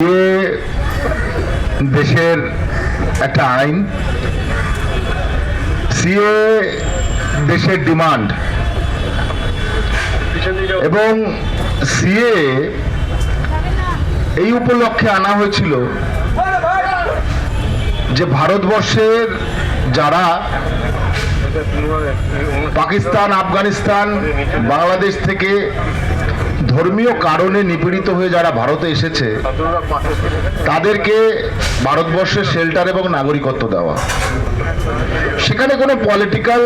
এ দেশের একটা আইন সিএ দেশের ডিমান্ড। এবং সিএ এই উপলক্ষে আনা হয়েছিল যে ভারতবর্ষের যারা পাকিস্তান, আফগানিস্তান, বাংলাদেশ থেকে ধর্মীয় কারণে নিপীড়িত হয়ে যারা ভারতে এসেছে, তাদেরকে ভারতবর্ষের শেল্টার এবং নাগরিকত্ব দেওয়া। সেখানে কোনো পলিটিক্যাল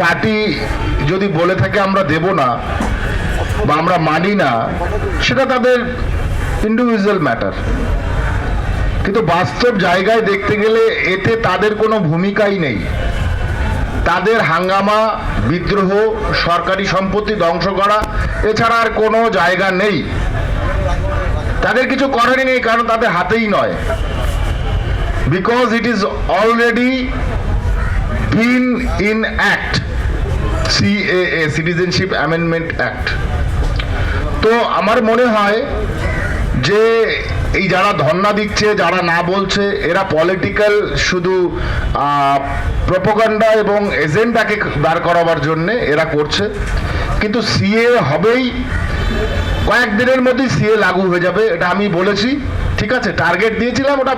পার্টি যদি বলে থাকে আমরা দেব না বা আমরা মানি না, সেটা তাদের ইন্ডিভিজুয়াল ম্যাটার কিন্তু বাস্তব জায়গায় দেখতে গেলে এতে তাদের কোনো ভূমিকাই নেই। তাদের হাঙ্গামা, বিদ্রোহ, সরকারি সম্পত্তি ধ্বংস করা, এছাড়া আর কোনো জায়গা নেই। তাদের কিছু করারই নেই, কারণ তাদের হাতেই নয়। Because it is already been in act CAA citizenship amendment act তো আমার মনে হয় যে এই যারা ধর্ণা দিচ্ছে, যারা না বলছে, এরা পলিটিক্যাল শুধু প্রপোগান্ডা এবং এজেন্ডাকে দাঁড় করাবার জন্য এরা করছে। কিন্তু সিএ হবেই, কয়েকদিনের মধ্যেই সিএ লাগু হয়ে যাবে, এটা আমি বলেছি, ঠিক আছে? টার্গেট দিয়েছিলাম, ওটা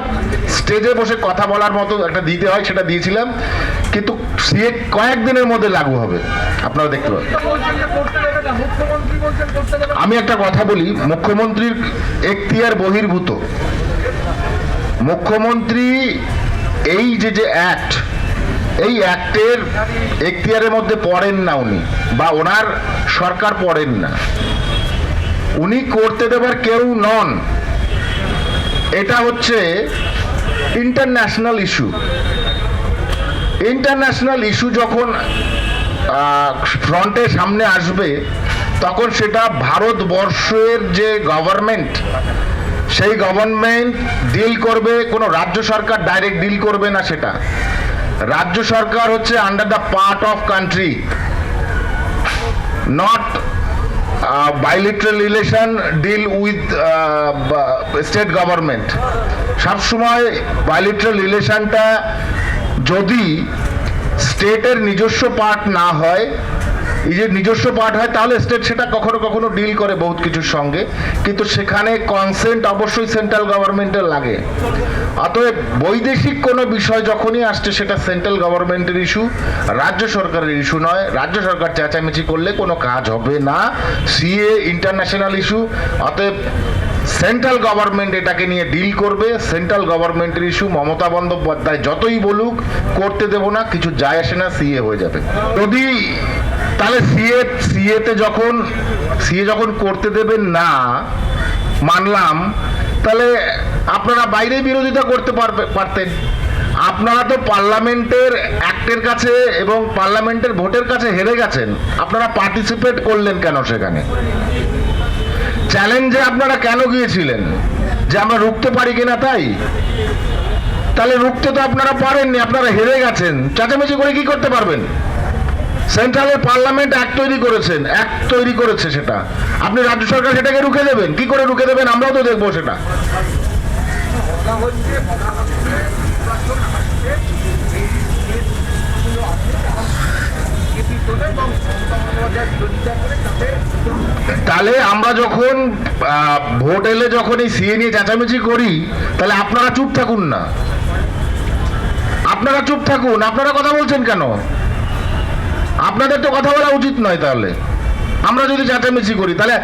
স্টেজে বসে কথা বলার মতো একটা দিতে হয়, সেটা দিয়েছিলাম। কিন্তু সিএ কয়েকদিনের মধ্যে লাগু হবে। আপনারা দেখতে পাবেন। আমি একটা কথা বলি, মুখ্যমন্ত্রীর এখতিয়ার বহির্ভূত। মুখ্যমন্ত্রী এই যে যে অ্যাক্ট এই অ্যাক্টের এখতিয়ারের মধ্যে পড়েন না উনি, বা ওনার সরকার পড়েন না। উনি করতে দেবার কেউ নন। এটা হচ্ছে ইন্টারন্যাশনাল ইস্যু ইন্টারন্যাশনাল ইস্যু যখন ফ্রন্টের সামনে আসবে, তখন সেটা ভারতবর্ষের যে গভর্নমেন্ট সেই গভর্নমেন্ট ডিল করবে, কোনো রাজ্য সরকার ডাইরেক্ট ডিল করবে না সেটা। রাজ্য সরকার হচ্ছে under the part of country not bilateral relation deal with state government সবসময় বাইলিটারাল রিলেশনটা যদি স্টেটের নিজস্ব পার্ট না হয়, এই যে নিজস্ব পার্ট হয়, তাহলে স্টেট সেটা কখনো কখনো ডিল করে বহুত কিছুর সঙ্গে। কিন্তু সেখানে কনসেন্ট অবশ্যই সেন্ট্রাল গভর্নমেন্টের লাগে। অতএব বৈদেশিক কোনো বিষয় যখনই আসছে, সেটা সেন্ট্রাল গভর্নমেন্টের ইস্যু রাজ্য সরকারের ইস্যু নয়। রাজ্য সরকার চেঁচামেচি করলে কোনো কাজ হবে না। সিএ ইন্টারন্যাশনাল ইস্যু অতএব সেন্ট্রাল গভর্নমেন্ট এটাকে নিয়ে ডিল করবে, সেন্ট্রাল গভর্নমেন্টের ইস্যু মমতা বন্দ্যোপাধ্যায় যতই বলুক, করতে দেব না, কিছু যায় আসে না সিএ হয়ে যাবে। যদি, তাহলে সিএ সিএতে যখন সিএ যখন করতে দেবেন না, মানলাম, তাহলে আপনারা বাইরে বিরোধিতা করতে পারবে, পারতেন। আপনারা তো পার্লামেন্টের অ্যাক্টের কাছে এবং পার্লামেন্টের ভোটের কাছে হেরে গেছেন। আপনারা পার্টিসিপেট করলেন কেন সেখানে? চ্যালেঞ্জে আপনারা কেন গিয়েছিলেন? যে আমরা রুখতে পারি কিনা তাই? তাহলে রুখতে তো আপনারা পারেননি, আপনারা হেরে গেছেন। চেঁচামেচি করে কি করতে পারবেন? সেন্ট্রালের পার্লামেন্ট এক তৈরি করেছেন, এক তৈরি করেছে সেটা। আপনি রাজ্য সরকার সেটাকে রুখে দেবেন? কি করে রুখে দেবেন? আমরাও তো দেখব সেটা। তাহলে আমরা যখন ভোট এলে যখন এই সিএ নিয়ে চেঁচামেচি করি, তাহলে আপনারা চুপ থাকুন না। আপনারা চুপ থাকুন। আপনারা কথা বলছেন কেন? আপনাদের তো কথা বলা উচিত নয় তাহলে। আমরা যদি চেঁচামেচি করি, তাহলে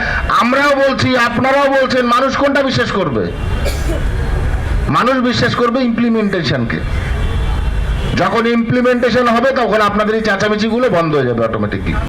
আমরাও বলছি, আপনারাও বলছেন, মানুষ কোনটা বিশ্বাস করবে? মানুষ বিশ্বাস করবে ইমপ্লিমেন্টেশনকে যখন ইমপ্লিমেন্টেশন হবে, তখন আপনাদের এই চেঁচামেচিগুলো বন্ধ হয়ে যাবে অটোমেটিকলি